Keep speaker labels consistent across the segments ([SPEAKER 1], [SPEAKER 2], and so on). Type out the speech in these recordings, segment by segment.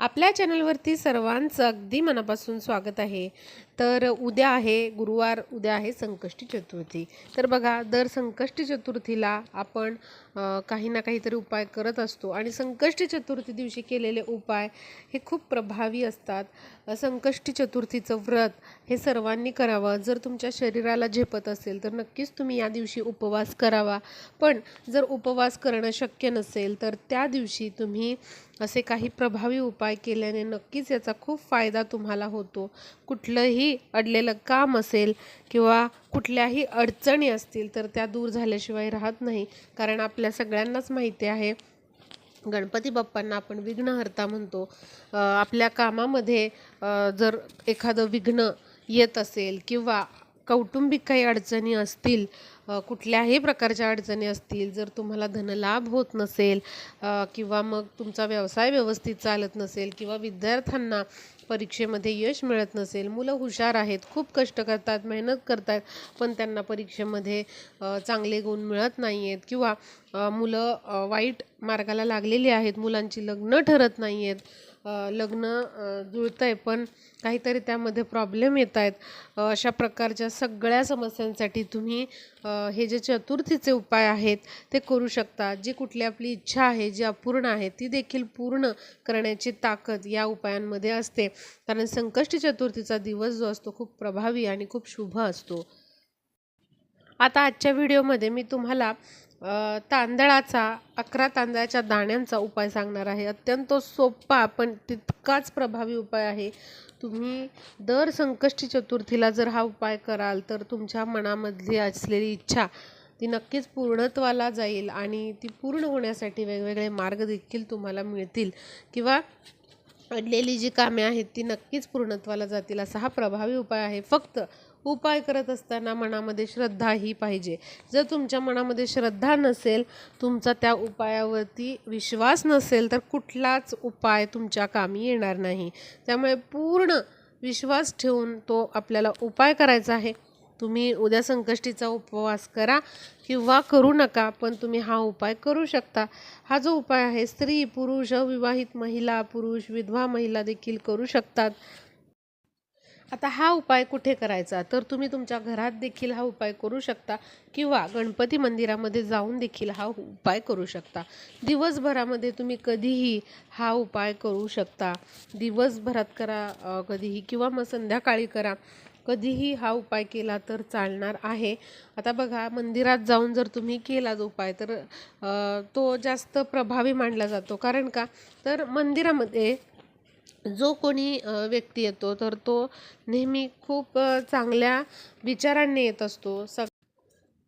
[SPEAKER 1] आपल्या चॅनलवरती सर्वांचं अगदी मनापासून स्वागत आहे. तर उद्या आहे गुरुवार उद्या आहे संकष्टी चतुर्थी. तर बघा दर संकष्टी चतुर्थीला आपण काही ना काहीतरी उपाय करत असतो आणि संकष्टी चतुर्थी दिवशी केलेले उपाय हे खूप प्रभावी असतात. संकष्टी चतुर्थीचं व्रत हे सर्वांनी करावं. जर तुमच्या शरीराला झेपत असेल तर नक्कीच तुम्ही या दिवशी उपवास करावा. पण जर उपवास करणं शक्य नसेल तर त्या दिवशी तुम्ही असे काही प्रभावी उपाय केल्याने नक्कीच याचा खूप फायदा तुम्हाला होतो. कुठलंही अडलेलं काम असेल किंवा कुठल्याही अडचणी असतील तर त्या दूर झाल्याशिवाय राहत नाही. कारण आपल्या सगळ्यांनाच माहिती आहे. गणपती बाप्पांना आपण विघ्नहर्ता म्हणतो. आपल्या कामामध्ये जर एखादं विघ्न येत असेल किंवा कौटुंबिक काही अडचणी असतील कुठल्याही प्रकारच्या अडचणी असतील जर तुम्हाला धनलाभ होत नसेल किंवा मग तुमचा व्यवसाय व्यवस्थित चालत नसेल किंवा विद्यार्थ्यांना परीक्षेमध्ये यश मिळत नसेल मुलं हुशार आहेत खूप कष्ट करतात मेहनत करतात पण त्यांना परीक्षेमध्ये चांगले गुण मिळत नाही आहेत किंवा मुलं वाईट मार्गाला लागलेली आहेत मुलांची लग्न ठरत नाही आहेत लग्न जुळतं आहे पण काहीतरी त्यामध्ये प्रॉब्लेम येत आहेत. अशा प्रकारच्या सगळ्या समस्यांसाठी तुम्ही हे जे चतुर्थीचे उपाय आहेत ते करू शकता. जी कुठली आपली इच्छा आहे जी अपूर्ण आहे ती देखील पूर्ण करण्याची ताकद या उपायांमध्ये असते. कारण संकष्टी चतुर्थीचा दिवस जो असतो खूप प्रभावी आणि खूप शुभ असतो. आता आजच्या व्हिडिओमध्ये मी तुम्हाला तांदळाचा अकरा तांदळाच्या दाण्यांचा उपाय सांगणार आहे. अत्यंत सोपा पण तितकाच प्रभावी उपाय आहे. तुम्ही दर संकष्टी चतुर्थीला जर हा उपाय कराल तर तुमच्या मनामधली असलेली इच्छा ती नक्कीच पूर्णत्वाला जाईल आणि ती पूर्ण होण्यासाठी वेगवेगळे मार्ग देखील तुम्हाला मिळतील. किंवा अडलेली जी कामे आहेत ती नक्कीच पूर्णत्वाला जातील असा हा प्रभावी उपाय आहे. फक्त उपाय करत असताना मनामध्ये श्रद्धा ही पाहिजे. जर तुमच्या मनामध्ये श्रद्धा नसेल तुमचा त्या उपायावरती विश्वास नसेल तर कुठलाच उपाय तुमच्या कामी येणार नाही. त्यामुळे पूर्ण विश्वास ठेवून तो आपल्याला उपाय करायचा आहे. तुम्ही उद्या संकष्टीचा उपवास करा किंवा करू नका पण तुम्ही हा उपाय करू शकता. हा जो उपाय आहे स्त्री पुरुष अविवाहित महिला पुरुष विधवा महिला देखील करू शकतात. आता हा उपाय कुठे करायचा? तर तुम्ही तुमच्या घरात देखील हा उपाय करू शकता किंवा गणपती मंदिरामध्ये जाऊन देखील हा उपाय करू शकता. दिवसभरामध्ये तुम्ही कधीही हा उपाय करू शकता. दिवसभरात करा कधीही किंवा मग संध्याकाळी करा. कधीही हा उपाय केला तर चालणार आहे. आता बघा मंदिरात जाऊन जर तुम्ही केला जो उपाय तर तो जास्त प्रभावी मानला जातो. कारण का? तर मंदिरामध्ये जो कोणी व्यक्ती येतो तर तो नेहमी खूप चांगल्या विचारांनी येत असतो. सग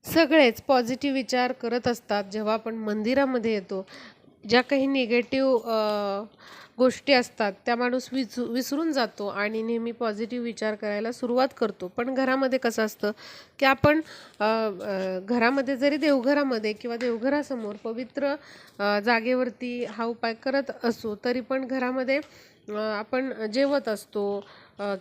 [SPEAKER 1] सगळेच पॉझिटिव्ह विचार करत असतात जेव्हा आपण मंदिरामध्ये येतो. ज्या काही निगेटिव्ह गोष्टी असतात त्या माणूस विचू विसरून जातो आणि नेहमी पॉझिटिव्ह विचार करायला सुरुवात करतो. पण घरामध्ये कसं असतं की आपण घरामध्ये जरी देवघरामध्ये किंवा देवघरासमोर पवित्र जागेवरती हा उपाय करत असू तरी पण घरामध्ये आपण जेवत असतो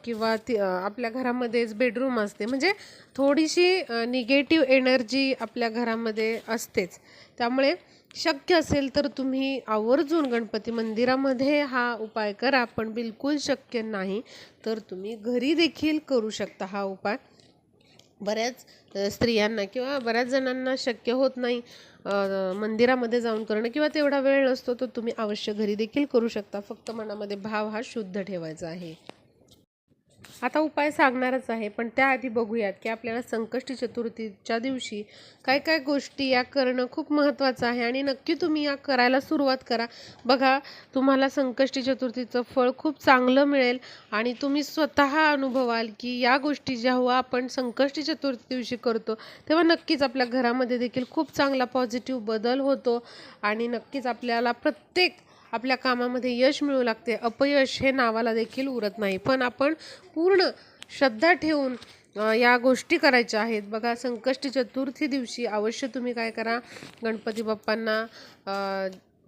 [SPEAKER 1] किंवा ती आपल्या घरामध्येच बेडरूम असते. म्हणजे थोडीशी निगेटिव्ह एनर्जी आपल्या घरामध्ये असतेच. त्यामुळे शक्य असेल तर तुम्ही आवर्जून गणपती मंदिरामध्ये हा उपाय करा. पण बिलकुल शक्य नाही तर तुम्ही घरी देखील करू शकता हा उपाय. बऱ्याच स्त्रियांना किंवा बऱ्याच जणांना शक्य होत नाही. मंदिरामध्ये जाऊन करणं किंवा तेवढा वेळ नसतो तर तुम्ही अवश्य घरी देखील करू शकता. फक्त मनामध्ये भाव हा शुद्ध ठेवायचा आहे. आता उपाय सांगणारच आहे पण त्याआधी बघूयात की आपल्याला संकष्टी चतुर्थीच्या दिवशी काय काय गोष्टी या करणं खूप महत्त्वाचं आहे आणि नक्की तुम्ही या करायला सुरुवात करा. बघा तुम्हाला संकष्टी चतुर्थीचं फळ खूप चांगलं मिळेल आणि तुम्ही स्वतः अनुभवाल की या गोष्टी जेव्हा आपण संकष्टी चतुर्थी दिवशी करतो तेव्हा नक्कीच आपल्या घरामध्ये देखील खूप चांगला पॉझिटिव्ह बदल होतो आणि नक्कीच आपल्याला प्रत्येक आपल्या कामामध्ये यश मिळू लागते. अपयश हे नावाला देखील उरत नाही. पण आपण पूर्ण श्रद्धा ठेवून या गोष्टी करायच्या आहेत. बघा संकष्टी चतुर्थी दिवशी अवश्य तुम्ही काय करा? गणपती बाप्पांना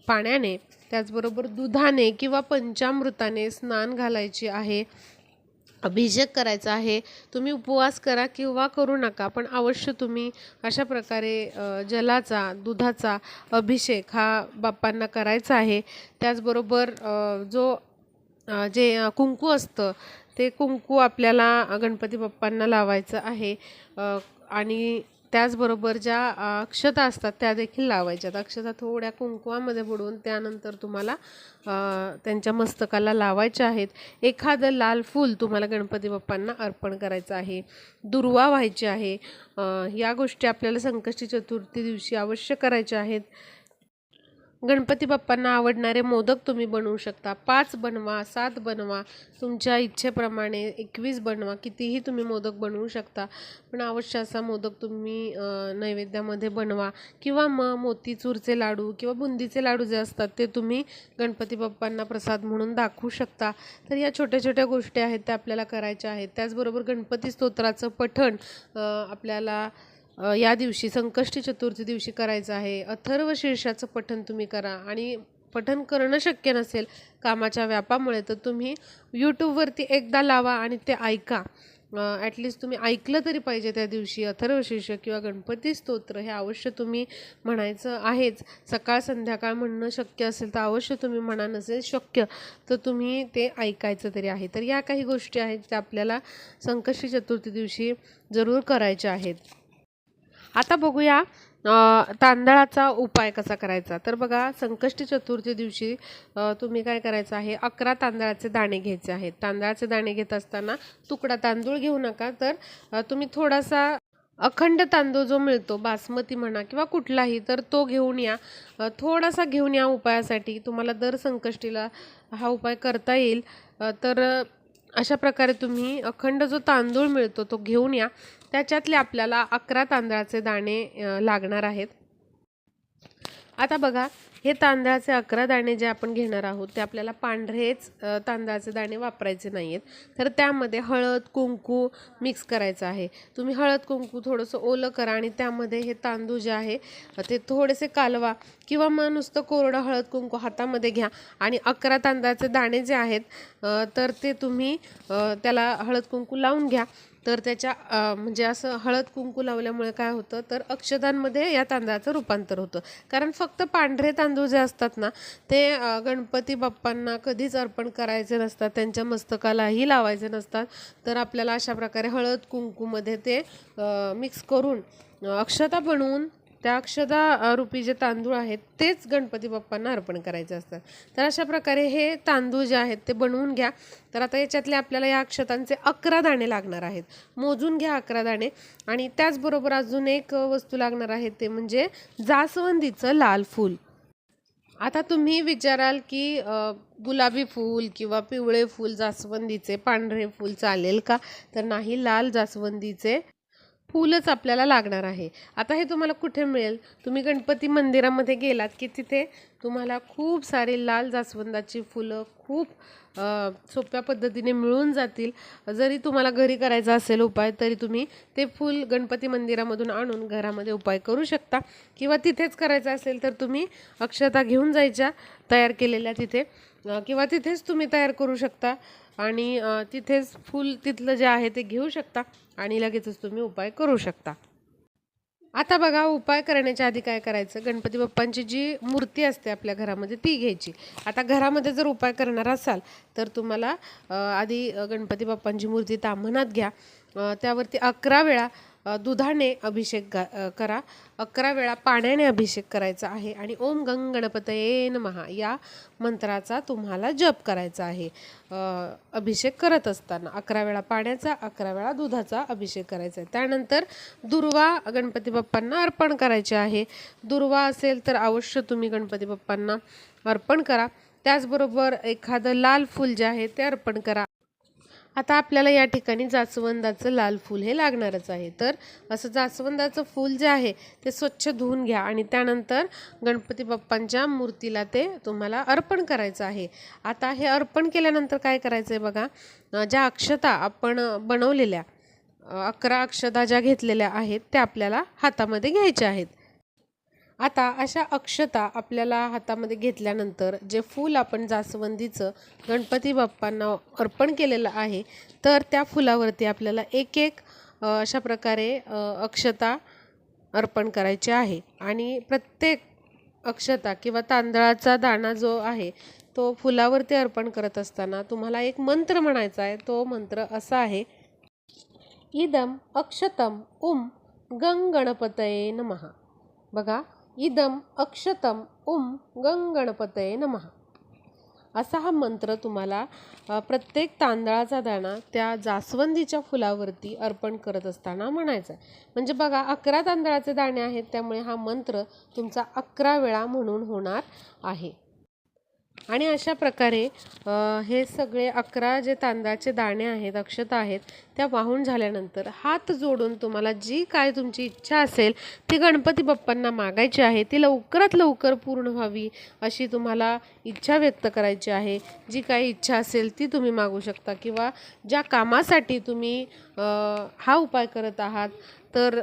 [SPEAKER 1] पाण्याने त्याचबरोबर दुधाने किंवा पंचामृताने स्नान घालायचे आहे. अभिषेक करायचा आहे. तुम्ही उपवास करा किंवा करू नका पण अवश्य तुम्ही अशा प्रकारे जलाचा दुधाचा अभिषेक हा बाप्पांना करायचा आहे. त्याचबरोबर जो जे कुंकू असतं ते कुंकू आपल्याला गणपती बाप्पांना लावायचं आहे. आणि त्याचबरोबर ज्या अक्षता असतात त्या देखील लावायच्यात. अक्षता थोड्या कुंकवामध्ये बुडवून त्यानंतर तुम्हाला त्यांच्या मस्तकाला लावायच्या आहेत. एखादं लाल फूल तुम्हाला गणपती बाप्पांना अर्पण करायचं आहे. दुर्वा व्हायची आहे. या गोष्टी आपल्याला संकष्टी चतुर्थी दिवशी अवश्य करायच्या आहेत. गणपती बाप्पांना आवडणारे मोदक तुम्ही बनवू शकता. पाच बनवा सात बनवा तुमच्या इच्छेप्रमाणे एकवीस बनवा कितीही तुम्ही मोदक बनवू शकता. पण अवश्य असा मोदक तुम्ही नैवेद्यामध्ये बनवा. किंवा मग मोतीचूरचे लाडू किंवा बुंदीचे लाडू जे असतात ते तुम्ही गणपती बाप्पांना प्रसाद म्हणून दाखवू शकता. तर या छोट्या छोट्या गोष्टी आहेत त्या आपल्याला करायच्या आहेत. त्याचबरोबर गणपती स्तोत्राचं पठण आपल्याला या दिवशी संकष्टी चतुर्थी दिवशी करायचं आहे. अथर्व शीर्षाचं पठण तुम्ही करा. आणि पठण करणं शक्य नसेल कामाच्या व्यापामुळे तर तुम्ही यूट्यूबवरती एकदा लावा आणि ते ऐका. ॲटलिस्ट तुम्ही ऐकलं तरी पाहिजे त्या दिवशी अथर्वशीर्ष किंवा गणपती स्तोत्र हे अवश्य तुम्ही म्हणायचं आहेच. सकाळ संध्याकाळ म्हणणं शक्य असेल तर अवश्य तुम्ही म्हणा नसेल शक्य तर तुम्ही ते ऐकायचं तरी आहे. तर या काही गोष्टी आहेत त्या आपल्याला संकष्टी चतुर्थी दिवशी जरूर करायच्या आहेत. आता बघूया तांदळाचा उपाय कसा करायचा? तर बघा संकष्टी चतुर्थी दिवशी तुम्ही काय करायचं आहे? अकरा तांदळाचे दाणे घ्यायचे आहेत. तांदळाचे दाणे घेत असताना तुकडा तांदूळ घेऊ नका. तर तुम्ही थोडासा अखंड तांदूळ जो मिळतो बासमती म्हणा किंवा कुठलाही तर तो घेऊन या. थोडासा घेऊन या उपायासाठी तुम्हाला दर संकष्टीला हा उपाय करता येईल. तर अशा प्रकारे तुम्ही अखंड जो तांदूळ मिळतो तो घेऊन या. त्याच्यातले आपल्याला अकरा तांदळाचे दाणे लागणार आहेत. आता बघा हे तांदळाचे अकरा दाणे जे आपण घेणार आहोत ते आपल्याला पांढरेच तांदळाचे दाणे वापरायचे नाही आहेत तर त्यामध्ये हळद कुंकू मिक्स करायचं आहे. तुम्ही हळद कुंकू थोडंसं ओलं करा आणि त्यामध्ये हे तांदूळ जे आहे ते थोडेसे कालवा किंवा मग नुसतं कोरडं हळद कुंकू हातामध्ये घ्या. आणि अकरा तांदळाचे दाणे जे आहेत तर ते तुम्ही त्याला हळद कुंकू लावून घ्या. तर त्याच्या म्हणजे असं हळद कुंकू लावल्यामुळे काय होतं तर अक्षदांमध्ये या तांदळाचं रूपांतर होतं. कारण फक्त पांढरे तांदूळ जे असतात ना ते गणपती बाप्पांना कधीच अर्पण करायचे नसतात त्यांच्या मस्तकालाही लावायचे नसतात. तर आपल्याला अशा प्रकारे हळद कुंकूमध्ये ते मिक्स करून अक्षता बनवून त्या अक्षदा रूपी जे तांदूळ आहेत तेच गणपती बाप्पांना अर्पण करायचे असतात तर अशा प्रकारे हे तांदूळ जे आहेत ते बनवून घ्या. तर आता याच्यातले आपल्याला या अक्षतांचे अकरा दाणे लागणार आहेत. मोजून घ्या अकरा दाणे. आणि त्याचबरोबर अजून एक वस्तू लागणार आहे ते म्हणजे जास्वंदीचं लाल फूल. आता तुम्ही विचाराल की गुलाबी फूल किंवा पिवळे फूल जास्वंदीचे पांढरे फूल चालेल का? तर नाही लाल जास्वंदीचे फूलच आपल्याला लागणार आहे. आता हे तुम्हाला कुठे मिळेल? तुम्ही गणपती मंदिरामध्ये गेलात की तिथे तुम्हाला खूप सारी लाल जास्वंदाची फुलं खूप सोप्या पद्धतीने मिळून जातील. जरी तुम्हाला घरी करायचा असेल उपाय तरी तुम्ही ते फूल गणपती मंदिरामधून आणून घरामध्ये उपाय करू शकता. किंवा तिथेच करायचं असेल तर तुम्ही अक्षता घेऊन जायच्या तयार केलेल्या तिथे. किंवा तिथेच तुम्ही तयार करू शकता. आणि तिथेच फूल तिथलं जे आहे ते घेऊ शकता आणि लगेचच तुम्ही उपाय करू शकता. आता बघा उपाय करण्याच्या आधी काय करायचं? गणपती बाप्पांची जी मूर्ती असते आपल्या घरामध्ये ती घ्यायची. आता घरामध्ये जर उपाय करणार असाल तर तुम्हाला आधी गणपती बाप्पांची मूर्ती ताम्हणात घ्या. त्यावरती अकरा वेळा दुधाने अभिषेक गा करा. अकरा वेळा पाण्याने अभिषेक करायचा आहे आणि ओम गंग गणपतये महा या मंत्राचा तुम्हाला जप करायचा आहे. अभिषेक करत असताना अकरा वेळा पाण्याचा अकरा वेळा दुधाचा अभिषेक करायचा आहे. त्यानंतर दुर्वा गणपती बाप्पांना अर्पण करायचे आहे. दुर्वा असेल तर अवश्य तुम्ही गणपती बाप्पांना अर्पण करा. त्याचबरोबर एखादं लाल फूल जे आहे ते अर्पण करा. आता आपल्याला या ठिकाणी जास्वंदाचं लाल फूल हे लागणारच आहे. तर असं जास्वंदाचं फूल जे आहे ते स्वच्छ धुवून घ्या आणि त्यानंतर गणपती बाप्पांच्या मूर्तीला ते तुम्हाला अर्पण करायचं आहे. आता हे अर्पण केल्यानंतर काय करायचं आहे बघा ज्या अक्षता आपण बनवलेल्या अकरा अक्षता ज्या घेतलेल्या आहेत त्या आपल्याला हातामध्ये घ्यायच्या आहेत. आता अशा अक्षता आपल्याला हातामध्ये घेतल्यानंतर जे फूल आपण जास्वंदीचं गणपती बाप्पांना अर्पण केलेलं आहे तर त्या फुलावरती आपल्याला एक एक अशा प्रकारे अक्षता अर्पण करायची आहे. आणि प्रत्येक अक्षता किंवा तांदळाचा दाणा जो आहे तो फुलावरती अर्पण करत असताना तुम्हाला एक मंत्र म्हणायचा आहे. तो मंत्र असा आहे इदम अक्षतम उम गंगणपतये नमः. बघा इदम अक्षतम उम गंगणपतये नमः. असा हा मंत्र तुम्हाला प्रत्येक तांदळाचा दाणा त्या जास्वंदीच्या फुलावरती अर्पण करत असताना म्हणायचा. आहे म्हणजे बघा अकरा तांदळाचे दाणे आहेत त्यामुळे हा मंत्र तुमचा अकरा वेळा म्हणून होणार आहे. आणि अशा प्रकारे हे सगळे अकरा जे तांदळाचे दाणे आहेत अक्षता आहेत त्या वाहून झाल्यानंतर हात जोडून तुम्हाला जी काय तुमची इच्छा असेल ती गणपती बाप्पांना मागायची आहे ती लवकरात लवकर पूर्ण व्हावी अशी तुम्हाला इच्छा व्यक्त करायची आहे. जी काही इच्छा असेल ती तुम्ही मागू शकता. किंवा ज्या कामासाठी तुम्ही हा उपाय करत आहात तर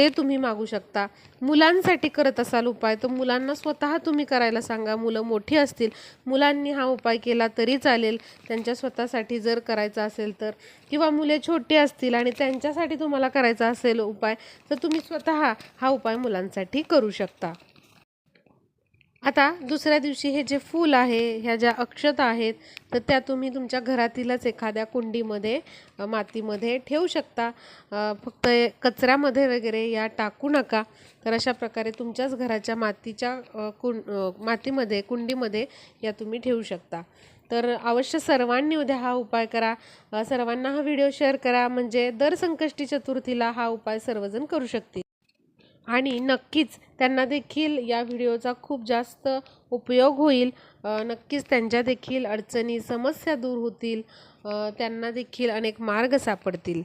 [SPEAKER 1] ते तुम्ही मागू शकता. मुलांसाठी करत असाल उपाय तर मुलांना स्वतः तुम्ही करायला सांगा. मुलं मोठी असतील मुलांनी हा उपाय केला तरी चालेल. त्यांच्या स्वतःसाठी जर करायचा असेल तर. किंवा मुले छोटी असतील आणि त्यांच्यासाठी तुम्हाला करायचा असेल उपाय तर तुम्ही स्वतः हा उपाय मुलांसाठी करू शकता. आता दुसऱ्या दिवशी हे जे फूल आहे ह्या ज्या अक्षता आहेत तर त्या तुम्ही तुमच्या घरातीलच एखाद्या कुंडीमध्ये मातीमध्ये ठेवू शकता. फक्त कचऱ्यामध्ये वगैरे या टाकू नका. तर अशा प्रकारे तुमच्याच घराच्या मातीच्या कुंड कुं मातीमध्ये कुंडीमध्ये या तुम्ही ठेवू शकता. तर अवश्य सर्वांनी उद्या हा उपाय करा. सर्वांना हा व्हिडिओ शेअर करा. म्हणजे दर संकष्टी चतुर्थीला हा उपाय सर्वजण करू शकतील. आणि नक्कीच त्यांना देखील या व्हिडिओचा खूप जास्त उपयोग होईल. नक्कीच त्यांच्या देखील अडचणी समस्या दूर होतील. त्यांना देखील अनेक मार्ग सापडतील.